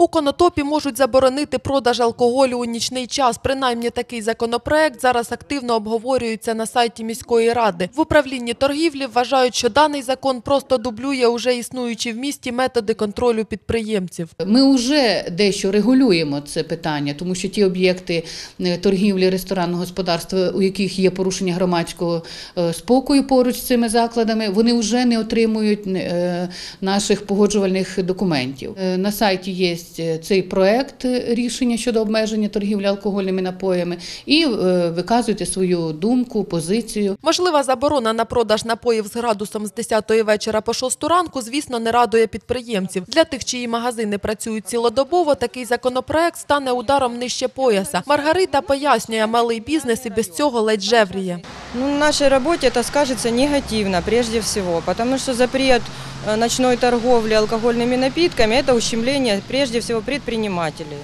У Конотопі можуть заборонити продаж алкоголю у нічний час. Принаймні такий законопроект зараз активно обговорюється на сайті міської ради. В управлінні торгівлі вважають, що даний закон просто дублює уже існуючі в місті методи контролю підприємців. Ми вже дещо регулюємо це питання, тому що ті об'єкти е, торгівлі, ресторанного господарства, у яких є порушення громадського е, спокою поруч з цими закладами, вони вже не отримують е, наших погоджувальних документів. На сайті є цей проект е, рішення щодо обмеження торгівлі алкогольними напоями, і е, виказуйте свою думку, позицію. Можлива заборона на продаж напоїв з градусом з 10 вечора по 6 ранку, звісно, не радує підприємців. Для тих, чиї магазини працюють цілодобово, такий законопроект стане ударом нижче пояса. Маргарита пояснює, малий бізнес і без цього ледь жевріє. Ну, в нашей работе это скажется негативно прежде всего, потому что запрет э, ночной торговли алкогольными напитками – это ущемление прежде всего предпринимателей.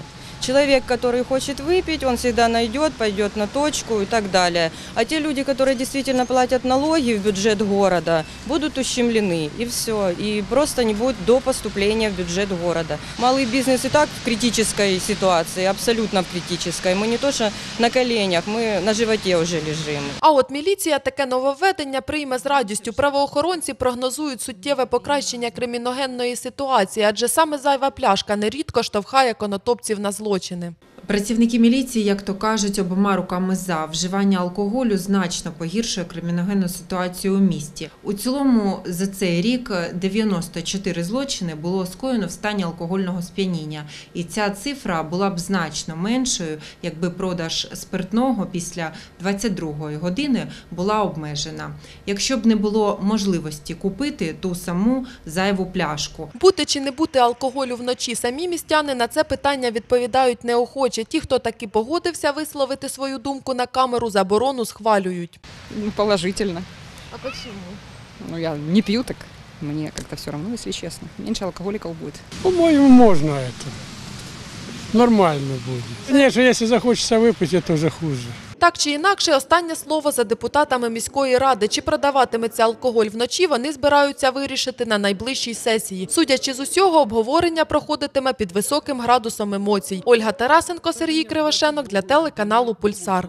Человек, который хочет выпить, он всегда найдет, пойдет на точку и так далее. А те люди, которые действительно платят налоги в бюджет города, будут ущемлены, и все. И просто не будет до поступления в бюджет города. Малый бизнес и так в критической ситуации, абсолютно в критической. Мы не то что на коленях, мы на животе уже лежим. А от міліція таке нововведення прийме з радістю. Правоохоронці прогнозують суттєве покращення криміногенної ситуації, адже саме зайва пляшка нерідко штовхає конотопців на злочини. Працівники міліції, як то кажуть, обома руками за вживання алкоголю значно погіршує криміногенну ситуацію у місті. У цілому за цей рік 94 злочини було скоєно в стані алкогольного сп'яніння, і ця цифра була б значно меншою, якби продаж спиртного після 22-ї години була обмежена. Якщо б не було можливості купити ту саму зайву пляшку. Бути чи не бути алкоголю вночі, самі містяни на це питання відповідають неохоче Ті, хто таки погодився висловити свою думку на камеру, заборону схвалюють. Ну, положительно. А чому? Ну, я не пью, так мне как-то все равно, если честно. Меньше алкоголиков будет. По-моему, можно это. Нормально будет. Конечно, если захочется выпить, это уже хуже. Так чи інакше, останнє слово за депутатами міської ради. Чи продаватиметься алкоголь вночі, вони збираються вирішити на найближчій сесії. Судячи з усього, обговорення проходитиме під високим градусом емоцій. Ольга Тарасенко, Сергій Кривошенок для телеканалу Пульсар.